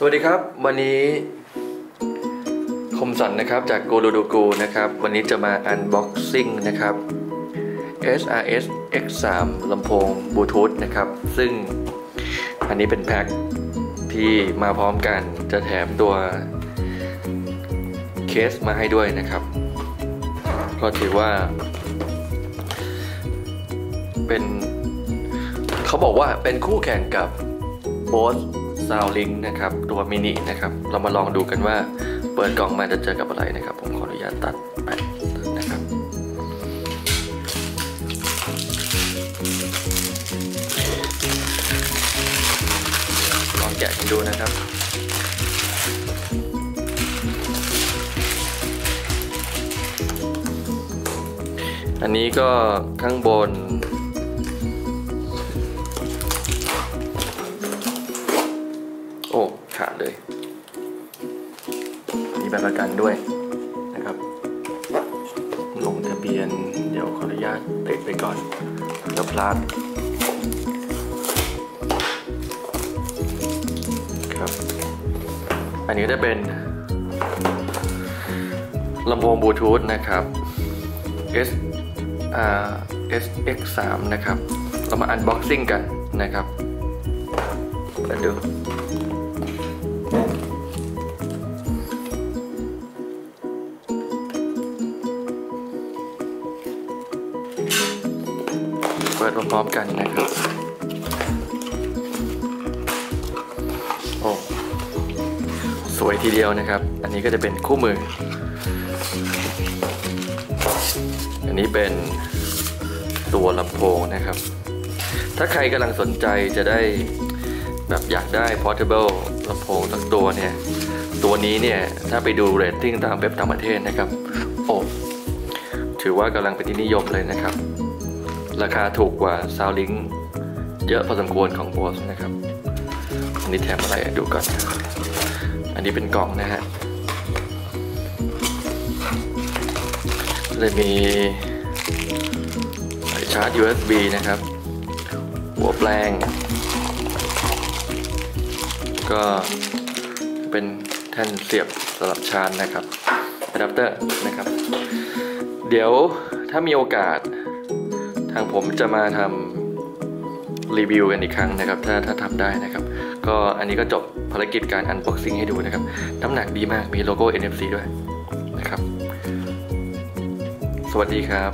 สวัสดีครับ วันนี้คมสันนะครับจาก g o l o d o g o นะครับ วันนี้จะมา Unboxing นะครับ SRS X3 ลำโพงบลูทูธนะครับ ซึ่งอันนี้เป็นแพ็คที่มาพร้อมกันจะแถมตัวเคสมาให้ด้วยนะครับ ก็ถือว่า เป็น เขาบอกว่าเป็นคู่แข่งกับ Bose Soundlink นะครับตัวมินินะครับ เรามาลองดูกันว่าเปิดกล่องมาจะเจอกับอะไรนะครับ ผมขออนุญาตตัดไปนะครับลองแกะกันดูนะครับอันนี้ก็ข้างบน เลย มีใบประกันด้วยนะครับ ลงทะเบียนเดี๋ยวขออนุญาตติดไปก่อนแล้วพลาดครับ อันนี้จะเป็นลำโพงบลูทูธนะครับ S R S X 3นะครับ เรามาอันบ็อกซิ่งกันนะครับ เปิดดู เปิดพร้อมๆกันนะครับ โอ้ สวยทีเดียวนะครับ อันนี้ก็จะเป็นคู่มือ อันนี้เป็นตัวลำโพงนะครับ ถ้าใครกำลังสนใจจะได้แบบอยากได้ portable ลำโพงสักตัวเนี่ย ตัวนี้เนี่ย ถ้าไปดูเรตติ้งตามเว็บต่างประเทศนะครับ โอ้ ถือว่ากำลังเป็นที่นิยมเลยนะครับ ราคาถูกกว่า Soundlink เยอะพอสมควรของ Bose นะครับ อันนี้แถมอะไรดูก่อน อันนี้เป็นกล่องนะฮะเลยมีชาร์จ USB นะครับ หัวแปลง ก็เป็นแท่นเสียบสำหรับชาร์จนะครับอะแดปเตอร์นะครับ เดี๋ยวถ้ามีโอกาส ทางผมจะมาทำรีวิวกันอีกครั้งนะครับ ถ้าถ้าทำได้นะครับ ก็อันนี้ก็จบภารกิจการอันบ็อกซิ่งให้ดูนะครับ น้ำหนักดีมากมีโลโก้ NFC ด้วยนะครับ สวัสดีครับ